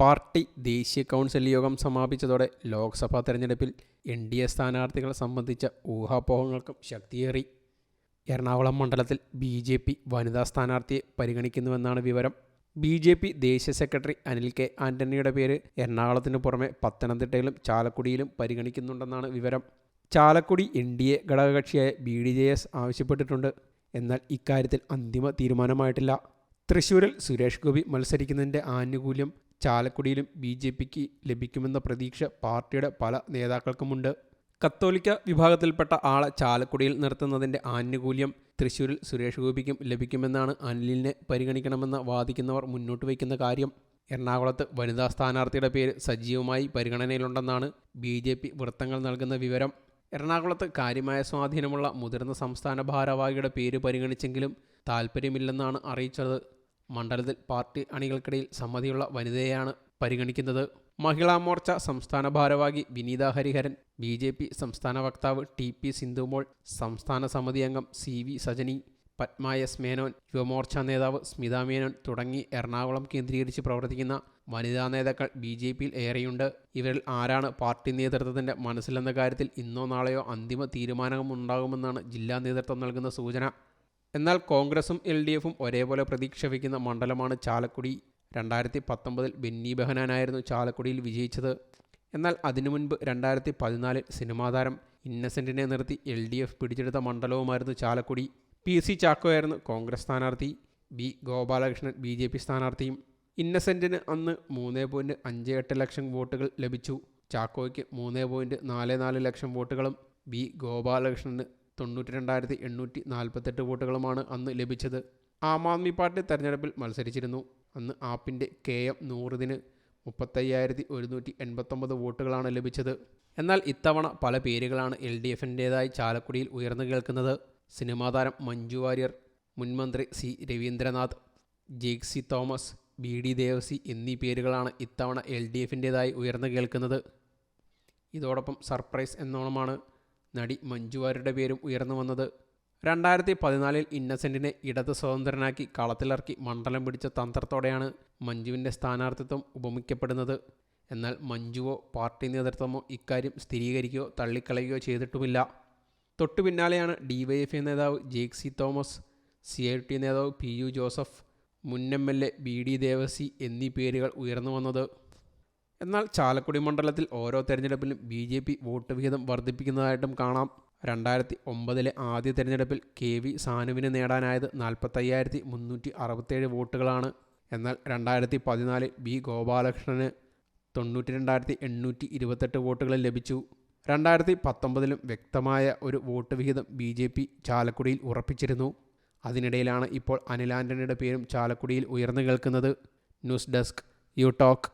Party ദേശീയ council യോഗം സമാപിച്ചതോടെ ലോക്സഭാ തെരഞ്ഞെടുപ്പിൽ എൻ ഡി എ സ്ഥാനാർത്ഥികളെ സംബന്ധിച്ച ഊഹാപോഹങ്ങൾക്കും ശക്തിയേറി. എറണാകുളം മണ്ഡലത്തിൽ ബി ജെ പി വനിതാ സ്ഥാനാർത്ഥിയെ പരിഗണിക്കുന്നുവെന്നാണ് വിവരം. ബി ജെ പി ദേശീയ സെക്രട്ടറി അനിൽ കെ ആന്റണിയുടെ പേര് എറണാകുളത്തിന് പുറമെ പത്തനംതിട്ടയിലും ചാലക്കുടിയിലും പരിഗണിക്കുന്നുണ്ടെന്നാണ് വിവരം. ചാലക്കുടി എൻ ഡി എ ഘടകകക്ഷിയായ ബി ഡി ജെ എസ് ആവശ്യപ്പെട്ടിട്ടുണ്ട്. എന്നാൽ ഇക്കാര്യത്തിൽ അന്തിമ തീരുമാനമായിട്ടില്ല. തൃശൂരിൽ സുരേഷ് ഗോപി മത്സരിക്കുന്നതിന്റെ ആനുകൂല്യം ചാലക്കുടിയിലും ബി ജെ പിക്ക് ലഭിക്കുമെന്ന പ്രതീക്ഷ പാർട്ടിയുടെ പല നേതാക്കൾക്കുമുണ്ട്. കത്തോലിക്ക വിഭാഗത്തിൽപ്പെട്ട ആളെ ചാലക്കുടിയിൽ നിർത്തുന്നതിന്റെ ആനുകൂല്യം തൃശൂരിൽ സുരേഷ് ഗോപിക്കും ലഭിക്കുമെന്നാണ് അനിലിനെ പരിഗണിക്കണമെന്ന് വാദിക്കുന്നവർ മുന്നോട്ട് വയ്ക്കുന്ന കാര്യം. എറണാകുളത്ത് വനിതാ സ്ഥാനാർത്ഥിയുടെ പേര് സജീവമായി പരിഗണനയിലുണ്ടെന്നാണ് ബി ജെ പി വൃത്തങ്ങൾ നൽകുന്ന വിവരം. എറണാകുളത്ത് കാര്യമായ സ്വാധീനമുള്ള മുതിർന്ന സംസ്ഥാന ഭാരവാഹിയുടെ പേര് പരിഗണിച്ചെങ്കിലും താൽപ്പര്യമില്ലെന്നാണ് അറിയിച്ചത്. മണ്ഡലത്തിൽ പാർട്ടി അണികൾക്കിടയിൽ സമ്മതിയുള്ള വനിതയെയാണ് പരിഗണിക്കുന്നത്. മഹിളാ മോർച്ച സംസ്ഥാന ഭാരവാഹി Vineetha Hariharan B J P സംസ്ഥാന വക്താവ് ടി പി സിന്ധുമോൾ സംസ്ഥാന സമിതി അംഗം C V Sajani Padma S Menon Yuvamorcha നേതാവ് സ്മിത മേനോൻ തുടങ്ങി എറണാകുളം കേന്ദ്രീകരിച്ച് പ്രവർത്തിക്കുന്ന വനിതാ നേതാക്കൾ ബി ജെ പിയിൽ ഏറെയുണ്ട്. ഇവരിൽ ആരാണ് പാർട്ടി നേതൃത്വത്തിന്റെ മനസ്സിലെന്ന കാര്യത്തിൽ ഇന്നോ നാളെയോ അന്തിമ തീരുമാനമുണ്ടാകുമെന്നാണ് ജില്ലാ നേതൃത്വം നൽകുന്ന സൂചന. എന്നാൽ കോൺഗ്രസും എൽ ഡി എഫും ഒരേപോലെ പ്രതീക്ഷ വയ്ക്കുന്ന മണ്ഡലമാണ് ചാലക്കുടി. രണ്ടായിരത്തി പത്തൊമ്പതിൽ ബെന്നി ബെഹനാനായിരുന്നു ചാലക്കുടിയിൽ വിജയിച്ചത്. എന്നാൽ അതിനു മുൻപ് രണ്ടായിരത്തി പതിനാലിൽ സിനിമാ താരം ഇന്നസെന്റിനെ നിർത്തി എൽ ഡി എഫ് പിടിച്ചെടുത്ത മണ്ഡലവുമായിരുന്നു ചാലക്കുടി. പി സി ചാക്കോയായിരുന്നു കോൺഗ്രസ് സ്ഥാനാർത്ഥി B Gopalakrishnan B J P സ്ഥാനാർത്ഥിയും. ഇന്നസെന്റിന് അന്ന് മൂന്ന് പോയിന്റ് അഞ്ച് എട്ട് ലക്ഷം വോട്ടുകൾ ലഭിച്ചു. ചാക്കോയ്ക്ക് മൂന്ന് പോയിന്റ് നാല് നാല് ലക്ഷം വോട്ടുകളും ബി ഗോപാലകൃഷ്ണന് തൊണ്ണൂറ്റി രണ്ടായിരത്തി എണ്ണൂറ്റി നാൽപ്പത്തെട്ട് വോട്ടുകളുമാണ് അന്ന് ലഭിച്ചത്. ആം ആദ്മി പാർട്ടി തെരഞ്ഞെടുപ്പിൽ മത്സരിച്ചിരുന്നു. അന്ന് ആപ്പിന്റെ കെ എം നൂറിന് മുപ്പത്തയ്യായിരത്തി ഒരുന്നൂറ്റി എൺപത്തൊമ്പത് വോട്ടുകളാണ് ലഭിച്ചത്. എന്നാൽ ഇത്തവണ പല പേരുകളാണ് എൽ ഡി എഫിന്റേതായി ചാലക്കുടിയിൽ ഉയർന്നു കേൾക്കുന്നത്. സിനിമാ താരം മഞ്ജു വാര്യർ മുൻമന്ത്രി C Raveendranath Jaxy Thomas B D Devassy എന്നീ പേരുകളാണ് ഇത്തവണ എൽ ഡി എഫിന്റേതായി ഉയർന്നു കേൾക്കുന്നത്. ഇതോടൊപ്പം സർപ്രൈസ് എന്നോണമാണ് നടി മഞ്ജുവാരുടെ പേരും ഉയർന്നു വന്നത്. രണ്ടായിരത്തി പതിനാലിൽ ഇന്നസെന്റിനെ ഇടത് സ്വതന്ത്രനാക്കി കളത്തിലിറക്കി മണ്ഡലം പിടിച്ച തന്ത്രത്തോടെയാണ് മഞ്ജുവിന്റെ സ്ഥാനാർത്ഥിത്വം ഉപമിക്കപ്പെടുന്നത്. എന്നാൽ മഞ്ജുവോ പാർട്ടി നേതൃത്വമോ ഇക്കാര്യം സ്ഥിരീകരിക്കുകയോ തള്ളിക്കളയുകയോ ചെയ്തിട്ടുമില്ല. തൊട്ടു പിന്നാലെയാണ് ഡിവൈഎഫ്ഐ നേതാവ് Jaxy Thomas C I T നേതാവ് പി യു ജോസഫ് മുൻ M L A B D Devassy എന്നീ പേരുകൾ ഉയർന്നു വന്നത്. എന്നാൽ ചാലക്കുടി മണ്ഡലത്തിൽ ഓരോ തെരഞ്ഞെടുപ്പിലും ബി ജെ പി വോട്ട് വിഹിതം വർദ്ധിപ്പിക്കുന്നതായിട്ടും കാണാം. രണ്ടായിരത്തി ഒമ്പതിലെ ആദ്യ തെരഞ്ഞെടുപ്പിൽ കെ വി സാനുവിന് നേടാനായത് നാൽപ്പത്തയ്യായിരത്തി മുന്നൂറ്റി അറുപത്തേഴ് വോട്ടുകളാണ്. എന്നാൽ രണ്ടായിരത്തി പതിനാലിൽ ബി ഗോപാലകൃഷ്ണന് തൊണ്ണൂറ്റി രണ്ടായിരത്തി എണ്ണൂറ്റി ഇരുപത്തെട്ട് വോട്ടുകൾ ലഭിച്ചു. രണ്ടായിരത്തി പത്തൊമ്പതിലും വ്യക്തമായ ഒരു വോട്ട് വിഹിതം ബി ജെ പി ചാലക്കുടിയിൽ ഉറപ്പിച്ചിരുന്നു. അതിനിടയിലാണ് ഇപ്പോൾ അനിൽ ആന്റണിയുടെ പേരും ചാലക്കുടിയിൽ ഉയർന്നു കേൾക്കുന്നത്. News desk you talk